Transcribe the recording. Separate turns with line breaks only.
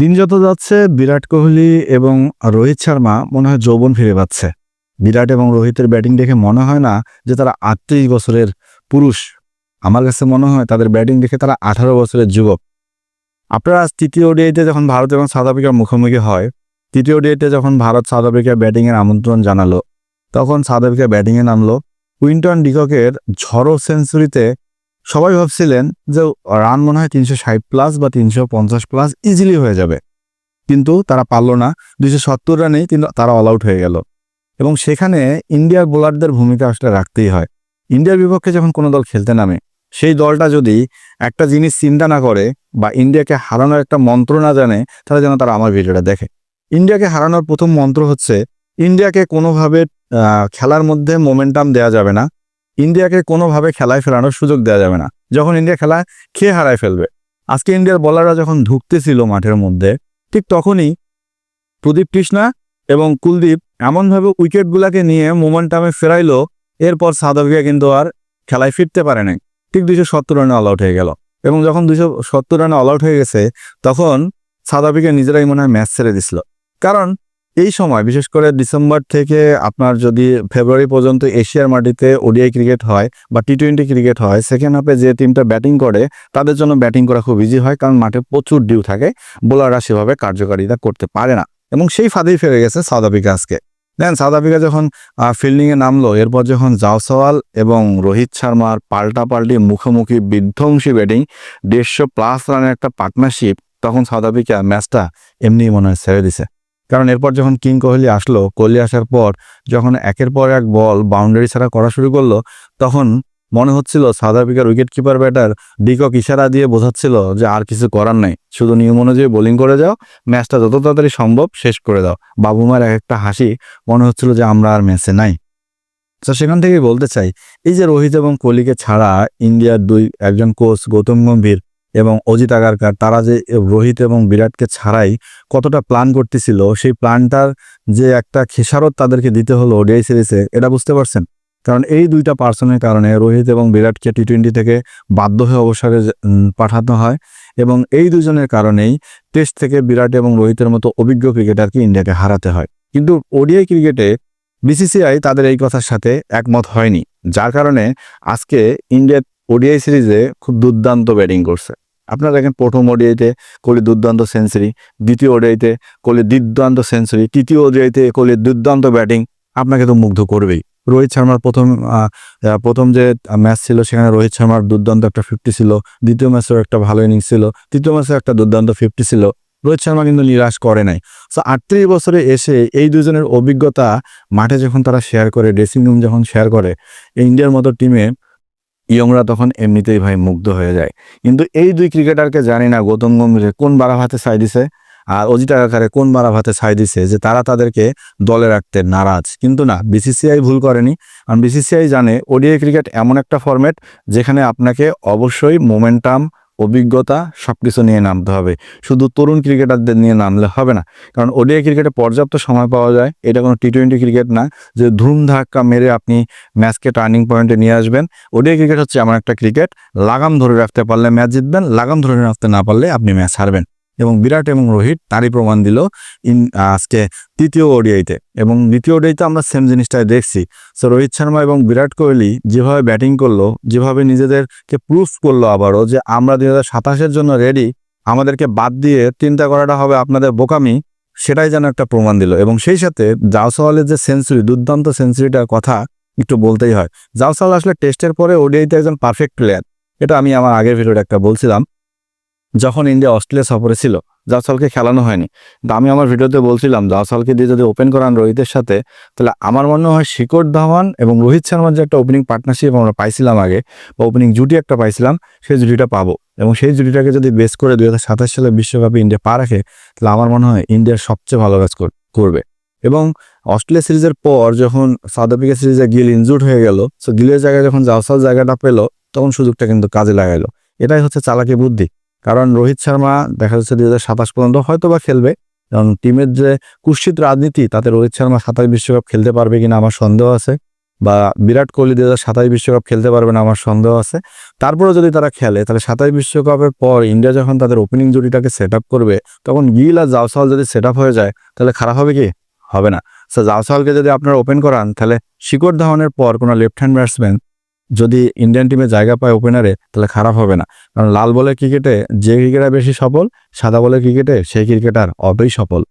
দিন যত যাচ্ছে, বিরাট কোহলি এবং রোহিত শর্মা মনে হয় যৌবন ফিরে পাচ্ছে। বিরাট এবং রোহিতের ব্যাটিং দেখে মনে হয় না যে তারা আটত্রিশ বছরের পুরুষ। আমার কাছে মনে হয় তাদের ব্যাটিং দেখে তারা আঠারো বছরের যুবক। আপনারা তৃতীয় ওডিআইতে যখন ভারত এবং সাউথ আফ্রিকার মুখোমুখি হয়, তৃতীয় ওডিআইতে যখন ভারত সাউথ আফ্রিকার ব্যাটিংয়ের আমন্ত্রণ জানালো, তখন সাউথ আফ্রিকা ব্যাটিংয়ে নামলো কুইন্টন ডিককের ঝড়ো সেঞ্চুরিতে সবাই ভাবছিলেন যে রান মনে হয় তিনশো ষাট প্লাস বা তিনশো পঞ্চাশ প্লাস ইজিলি হয়ে যাবে। কিন্তু তারা পারল না, দুইশো সত্তর রানেই তারা অল আউট হয়ে গেল। এবং সেখানে ইন্ডিয়ার বোলারদের ভূমিকা আসলে রাখতেই হয়। ইন্ডিয়ার বিপক্ষে যখন কোনো দল খেলতে নামে, সেই দলটা যদি একটা জিনিস চিন্তা না করে বা ইন্ডিয়াকে হারানোর একটা মন্ত্র না জানে, তাহলে যেন তারা আমার ভিডিওটা দেখে। ইন্ডিয়াকে হারানোর প্রথম মন্ত্র হচ্ছে, ইন্ডিয়াকে কোনোভাবে খেলার মধ্যে মোমেন্টাম দেওয়া যাবে না। ইন্ডিয়াকে কোনোভাবে খেলায় ফেরানোর সুযোগ দেওয়া যাবে না। যখন ইন্ডিয়া খেলা খেয়ে হারায় ফেলবে? আজকে ইন্ডিয়ার বলাররা যখন ঢুকতেছিল মাঠের মধ্যে, ঠিক তখনই প্রদীপ কৃষ্ণা এবং কুলদীপ এমনভাবে উইকেটগুলোকে নিয়ে মোমেন্টামে ফেরাইলো, এরপর আফ্রিকা কিন্তু আর খেলায় ফিরতে পারে নাই। ঠিক দুইশো সত্তর রানে অল আউট হয়ে গেল। এবং যখন দুইশো সত্তর রানে অল আউট হয়ে গেছে, তখন আফ্রিকা নিজেরাই মনে হয় ম্যাচ ছেড়ে দিছিল। কারণ এই সময়, বিশেষ করে ডিসেম্বর থেকে আপনার যদি ফেব্রুয়ারি পর্যন্ত এশিয়ার মাটিতে ওডিআই ক্রিকেট হয় বা টি টোয়েন্টি ক্রিকেট হয় সেকেন্ড হাফে যে টিমটা ব্যাটিং করে, তাদের জন্য ব্যাটিং করা খুব ইজি হয় কারণ মাঠে প্রচুর ডিউ থাকে। বোলাররা সেভাবে কার্যকারিতা করতে পারে না। এবং সেই ফাঁদেই ফেরে গেছে সাউথ আফ্রিকা আজকে দেন সাউথ আফ্রিকা যখন ফিল্ডিংয়ে নামলো, এরপর যখন জাওসওয়াল এবং রোহিত শর্মার পাল্টাপাল্টি মুখোমুখি বিধ্বংসী ব্যাটিং দেড়শো প্লাস রানের একটা পার্টনারশিপ তখন সাউথ আফ্রিকা ম্যাচটা এমনি মনে হয় ছেড়ে দিছে। কারণ এরপর যখন কিং কোহলি আসলো, কোহলি আসার পর যখন একের পর এক বল বাউন্ডারি ছাড়া করা শুরু করল, তখন মনে হচ্ছিল সাউথ আফ্রিকার উইকেট কিপার ব্যাটার ডিকক ইশারা দিয়ে বোঝাচ্ছিল যে আর কিছু করার নাই। শুধু নিয়ম অনুযায়ী বোলিং করে যাও, ম্যাচটা যত তাড়াতাড়ি সম্ভব শেষ করে দাও। বাবুমার এক একটা হাসি মনে হচ্ছিল যে আমরা আর ম্যাচে নাই। তো সেখান থেকেই বলতে চাই, এই যে রোহিত এবং কোহলিকে ছাড়া ইন্ডিয়ার দুই একজন কোচ গৌতম গম্ভীর এবং অজিত আগারকার, তারা যে রোহিত এবং বিরাটকে ছাড়াই কতটা প্ল্যান করতেছিল, সেই প্ল্যানটার যে একটা খেসারত তাদেরকে দিতে হলো ওডিআই সিরিজে এটা বুঝতে পারছেন? কারণ এই দুইটা পার্সনের কারণে রোহিত এবং বিরাটকে টি টোয়েন্টি থেকে বাধ্য হয়ে অবসরে পাঠানো হয় এবং এই দুজনের কারণেই টেস্ট থেকে বিরাট এবং রোহিতের মতো অভিজ্ঞ ক্রিকেটারকে ইন্ডিয়াকে হারাতে হয়। কিন্তু ওডিআই ক্রিকেটে বিসিসিআই তাদের এই কথার সাথে একমত হয়নি, যার কারণে আজকে ইন্ডিয়া ওডিআই সিরিজে খুব দুর্দান্ত ব্যাটিং করছে। আপনারা দেখেন প্রথম ওডিআইতে কোহলি দুর্দান্ত সেঞ্চুরি দ্বিতীয় ওডিআইতে কোহলি দুর্দান্ত সেঞ্চুরি তৃতীয় ওডিআইতে কোহলির দুর্দান্ত ব্যাটিং আপনাকে তো মুগ্ধ করবেই। রোহিত শর্মার প্রথম প্রথম যে ম্যাচ ছিল সেখানে রোহিত শর্মার দুর্দান্ত একটা ফিফটি ছিল, দ্বিতীয় ম্যাচেও একটা ভালো ইনিংস ছিল, তৃতীয় ম্যাচে একটা দুর্দান্ত ফিফটি ছিল। রোহিত শর্মা কিন্তু নিরাশ করে নাই। সো আটত্রিশ বছরে এসে এই দুজনের অভিজ্ঞতা মাঠে যখন তারা শেয়ার করে ড্রেসিং রুম যখন শেয়ার করে, ইন্ডিয়ার মতো টিমে ইয়ংরা তখন এমনিতেই ভাই মুগ্ধ হয়ে যায়। কিন্তু এই দুই ক্রিকেটারকে জানি না গৌতম গম্ভীরে কোন বারা ভাতে ছাই দিছে আর অজিত আকারে কোন বারা ভাতে ছাই দিছে যে তারা তাদেরকে দলে রাখতে নারাজ। কিন্তু না বিসিসিআই ভুল করেনি। কারণ বিসিসিআই জানে ওডিআই ক্রিকেট এমন একটা ফরম্যাট যেখানে আপনাকে অবশ্যই মোমেন্টাম অভিজ্ঞতা সব কিছু নিয়ে নামতে হবে। শুধু তরুণ ক্রিকেটারদের নিয়ে নামলে হবে না। কারণ ওডিআই ক্রিকেটে পর্যাপ্ত সময় পাওয়া যায়। এটা কোনো টি টোয়েন্টি ক্রিকেট না। যে ধুম ধাক্কা মেরে আপনি ম্যাচকে টার্নিং পয়েন্টে নিয়ে আসবেন। ওডিআই ক্রিকেট হচ্ছে এমন একটা ক্রিকেট। লাগাম ধরে রাখতে পারলে ম্যাচ জিতবেন, লাগাম ধরে রাখতে না পারলে আপনি ম্যাচ হারবেন। এবং বিরাট এবং রোহিত তারই প্রমাণ দিল ইন আজকে তৃতীয় ওডিআইতে। এবং দ্বিতীয় ওডিআইতে আমরা সেম জিনিসটাই দেখছি। সো রোহিত শর্মা এবং বিরাট কোহলি যেভাবে ব্যাটিং করল, যেভাবে নিজেদেরকে প্রুফ করল আবারও যে আমরা দুই হাজার জন্য রেডি আমাদেরকে বাদ দিয়ে চিন্তা করাটা হবে আপনাদের বোকামি, সেটাই যেন একটা প্রমাণ দিল। এবং সেই সাথে জাওসওয়ালের যে সেঞ্চুরি দুর্দান্ত সেঞ্চুরিটার কথা একটু বলতেই হয়। জাওসওয়াল আসলে টেস্টের পরে ওডিআইতে একজন পারফেক্ট প্লেয়ার এটা আমি আমার আগের ভিডিওতে একটা বলছিলাম। যখন ইন্ডিয়া অস্ট্রেলিয়া সফরে ছিল জাওসালকে খেলানো হয়নি। কিন্তু আমি আমার ভিডিওতে বলছিলাম জাওসালকে দিয়ে যদি ওপেন করান রোহিতের সাথে, তাহলে আমার মনে হয় শিকর ধাওয়ান এবং রোহিত শর্মার যে একটা ওপেনিং পার্টনারশিপ আমরা পাইছিলাম আগে, বা ওপেনিং জুটি একটা পাইছিলাম, সেই জুটিটা পাবো। এবং সেই জুটিটাকে যদি বেস করে দুই হাজার সাতাশ সালে বিশ্বকাপে ইন্ডিয়া পা রাখে, তাহলে আমার মনে হয় ইন্ডিয়ার সবচেয়ে ভালো কাজ কর- করবে। এবং অস্ট্রেলিয়া সিরিজের পর যখন সাউথ আফ্রিকা সিরিজে গিল ইনজুর্ড হয়ে গেল সো গিলের জায়গায় যখন জাওসাল জায়গাটা পেল, তখন সুযোগটা কিন্তু কাজে লাগাইলো। এটাই হচ্ছে চালাকি বুদ্ধি। কারণ রোহিত শর্মা দেখা যাচ্ছে দুই হাজার সাতাশ পর্যন্ত হয়তো বা খেলবে। কারণ টিমের যে কুৎসিত রাজনীতি, তাতে রোহিত শর্মা সাতাশ বিশ্বকাপ খেলতে পারবে কিনা আমার সন্দেহ আছে বা বিরাট কোহলি দু হাজার সাতাশ বিশ্বকাপ খেলতে পারবে না আমার সন্দেহ আছে। তারপরে যদি তারা খেলে, তাহলে সাতাশ বিশ্বকাপের পর ইন্ডিয়া যখন তাদের ওপেনিং জুটিটাকে সেট করবে, তখন গিল আর জাওসাল যদি সেট হয়ে যায়, তাহলে খারাপ হবে কি? হবে না। সো জাওসালকে যদি আপনারা ওপেন করান, তাহলে শিকড় ধাওয়ানের পর কোনো লেফট হ্যান্ড ব্যাটসম্যান যদি ইন্ডিয়ান টিমে জায়গা পায় ওপেনারে তাহলে খারাপ হবে না। কারণ লাল বলে ক্রিকেটে যে ক্রিকেটার বেশি সফল, সাদা বলে ক্রিকেটে সেই ক্রিকেটার অবেই সফল।